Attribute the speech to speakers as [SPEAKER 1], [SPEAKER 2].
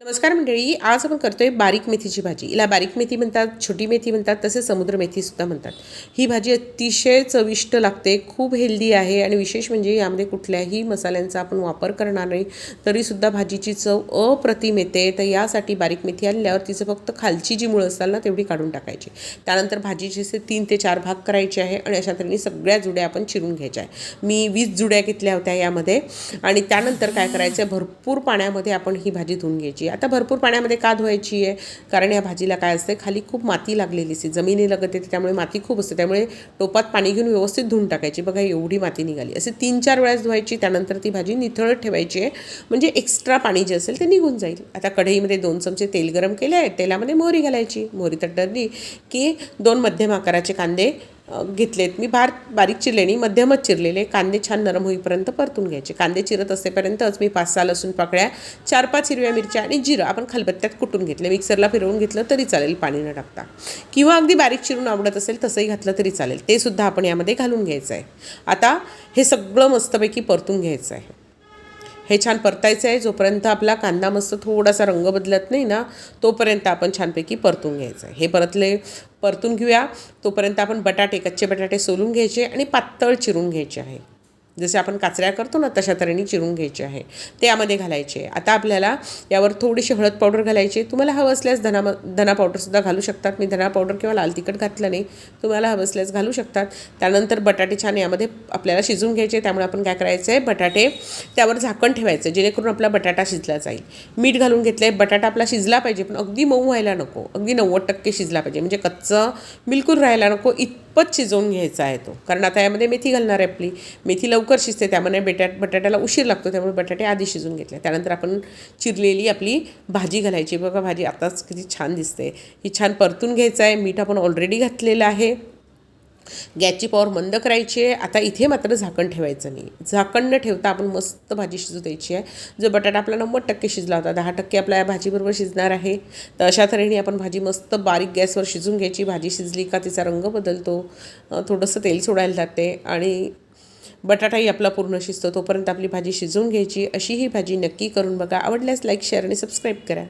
[SPEAKER 1] नमस्कार मंडळी आज आपण करतोय बारीक मेथीची भाजी. हिला बारीक मेथी म्हणतात छोटी मेथी म्हणतात तसेच समुद्र मेथीसुद्धा म्हणतात. ही भाजी अतिशय चविष्ट लागते खूप हेल्दी आहे आणि विशेष म्हणजे यामध्ये कुठल्याही मसाल्यांचा आपण वापर करणार नाही तरीसुद्धा भाजीची चव अप्रतिम येते. तर यासाठी बारीक मेथी आणल्यावर तिचं फक्त खालची जी मुळं असताल ना तेवढी काढून टाकायची. त्यानंतर भाजीचे असे तीन ते चार भाग करायचे आहे आणि अशा तऱ्हेने सगळ्या जुड्या आपण चिरून घ्यायच्या आहे. मी वीस जुड्या घेतल्या होत्या यामध्ये आणि त्यानंतर काय करायचं आहे भरपूर पाण्यामध्ये आपण ही भाजी धुवून घ्यायची. आता भरपूर पाण्यामध्ये का धुवायची आहे? कारण या भाजीला काय असते खाली खूप माती लागलेली असते. जमिनी लगत येते त्यामुळे माती खूप असते. त्यामुळे टोपात पाणी घेऊन व्यवस्थित धुवून टाकायची. बघा एवढी माती निघाली. असे तीन चार वेळेस धुवायची त्यानंतर ती भाजी निथळत ठेवायची आहे. म्हणजे एक्स्ट्रा पाणी जे असेल ते निघून जाईल. आता कढईमध्ये दोन चमचे तेल गरम केले आहे तेलामध्ये मोहरी घालायची. मोहरी तटरली की दोन मध्यम आकाराचे कांदे घेतलेत. मी भार बारीक चिरले नाही मध्यमच चिरलेले. कांदे छान नरम होईपर्यंत परतून घ्यायचे. कांदे चिरत असेपर्यंतच मी पाच सहा लसूण पाकळ्या चार पाच हिरव्या मिरच्या आणि जिरं आपण खलबत्त्यात कुटून घेतले. मिक्सरला फिरवून घेतलं तरी चालेल पाणी न टाकता. किंवा अगदी बारीक चिरून आवडत असेल तसंही घातलं तरी चालेल. ते सुद्धा आपण यामध्ये घालून घ्यायचं आहे आता हे सगळं मस्तपैकी परतून घ्यायचं आहे हे छान परतायचं आहे. जोपर्यंत आपला कांदा मस्त थोडासा रंग बदलत नाही ना तोपर्यंत आपण छानपैकी परतून घ्यायचं आहे. हे परतले परतून घेऊया. तोपर्यंत आपण बटाटे कच्चे बटाटे सोलून घ्यायचे आणि पातळ चिरून घ्यायचे आहे. जसे आपण काचऱ्या करतो ना तशा तऱ्हेने चिरून घ्यायचे आहे. ते यामध्ये घालायचे आता आपल्याला यावर थोडीशी हळद पावडर घालायची तुम्हाला हवं असल्यास धना धना पावडरसुद्धा घालू शकतात. मी धना पावडर किंवा लाल तिखट घातलं नाही. तुम्हाला हवं असल्यास घालू शकतात. त्यानंतर बटाटे छान यामध्ये आपल्याला शिजून घ्यायचे त्यामुळे आपण काय करायचं आहे? बटाटे त्यावर झाकण ठेवायचं जेणेकरून आपला बटाटा शिजला जाईल. मीठ घालून घेतलं आहे बटाटा आपला शिजला पाहिजे पण अगदी मऊ व्हायला नको. अगदी नव्वद टक्के शिजला पाहिजे. म्हणजे कच्चं बिलकुल राहायला नको. इत पच शिजवून घ्यायचा आहे तो. कारण आता यामध्ये मेथी घालणार आहे आपली. मेथी लवकर शिजते त्यामुळे बेटा बटाट्याला उशीर लागतो त्यामुळे बटाटे आधी शिजून घेतले. त्यानंतर आपण चिरलेली आपली भाजी घालायची. बघा भाजी आताच किती छान दिसते. ही छान परतून घ्यायचं आहे. मीठ आपण ऑलरेडी घातलेलं आहे. गॅसची पॉवर मंद करायची आहे. आता इथे मात्र झाकण ठेवायचं नाही. झाकण न ठेवता आपण मस्त भाजी शिजू द्यायची आहे. जो बटाटा आपला नव्वद टक्के शिजला होता दहा टक्के आपल्या या भाजीबरोबर शिजणार आहे. तर अशा तऱ्हेने आपण भाजी मस्त बारीक गॅसवर शिजून घ्यायची. भाजी शिजली का तिचा रंग बदलतो. थोडंसं तेल सोडायला जाते आणि बटाटाही आपला पूर्ण शिजतो. तोपर्यंत आपली भाजी शिजवून घ्यायची. अशी ही भाजी नक्की करून बघा. आवडल्यास लाईक शेअर आणि सबस्क्राईब करा.